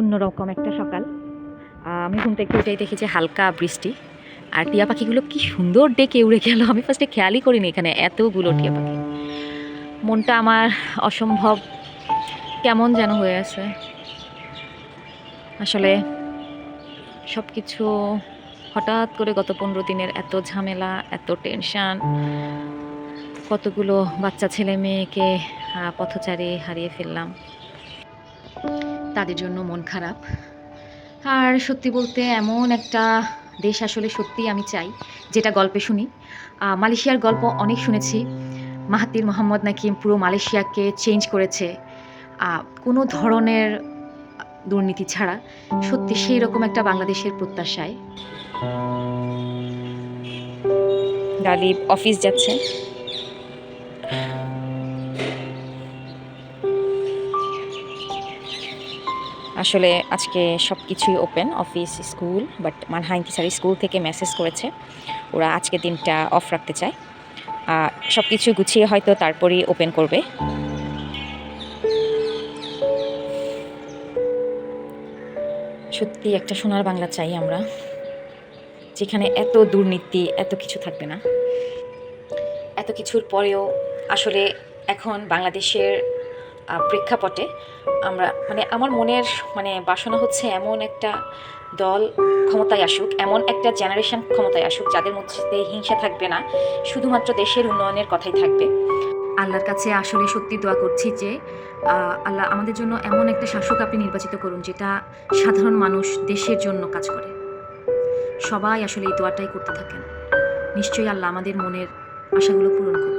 অন্যরকম একটা সকাল। আমি ঘুম থেকে উঠেই দেখি যে হালকা বৃষ্টি। আর টিয়া পাখিগুলো কি সুন্দর ডেকে উড়ে গেল। আমি ফার্স্টে খেয়ালই করিনি এখানে এতগুলো টিয়া পাখি। মনটা আমার অসম্ভব কেমন যেন হয়ে আছে। আসলে সব কিছু হঠাৎ করে গত পনেরো দিনের এত ঝামেলা, এত টেনশন কতগুলো বাচ্চা ছেলে মেয়েকে পথচারে হারিয়ে ফেললাম। তাদের জন্য মন খারাপ। আর সত্যি বলতে এমন একটা দেশ আসলে সত্যিই আমি চাই, যেটা গল্পে শুনি। মালয়েশিয়ার গল্প অনেক শুনেছি। মাহাতির মোহাম্মদ নাকি পুরো মালয়েশিয়াকে চেঞ্জ করেছে। কোনো ধরনের দুর্নীতি ছাড়া সত্যি সেই রকম একটা বাংলাদেশের প্রত্যাশায়। গালিব অফিস যাচ্ছে। আসলে আজকে সব কিছুই ওপেন অফিস স্কুল বাট মানহাইন্তি স্যার স্কুল থেকে মেসেজ করেছে। ওরা আজকে দিনটা অফ রাখতে চায়। সব কিছু গুছিয়ে হয়তো তারপরেই ওপেন করবে। সত্যি একটা সোনার বাংলা চাই আমরা, যেখানে এত দুর্নীতি, এত কিছু থাকবে না। এত কিছুর পরেও আসলে এখন বাংলাদেশের প্রেক্ষাপটে আমরা মানে আমার মনের মানে বাসনা হচ্ছে এমন একটা দল ক্ষমতায় আসুক, এমন একটা জেনারেশন ক্ষমতায় আসুক যাদের মধ্যে হিংসা থাকবে না, শুধুমাত্র দেশের উন্নয়নের কথাই থাকবে। আল্লাহর কাছে আসলে সত্যি দোয়া করছি যে আল্লাহ আমাদের জন্য এমন একটা শাসক আপনি নির্বাচিত করুন যেটা সাধারণ মানুষ দেশের জন্য কাজ করে। সবাই আসলে এই দোয়াটাই করতে থাকেন। নিশ্চয়ই আল্লাহ আমাদের মনের আশাগুলো পূরণ করুন।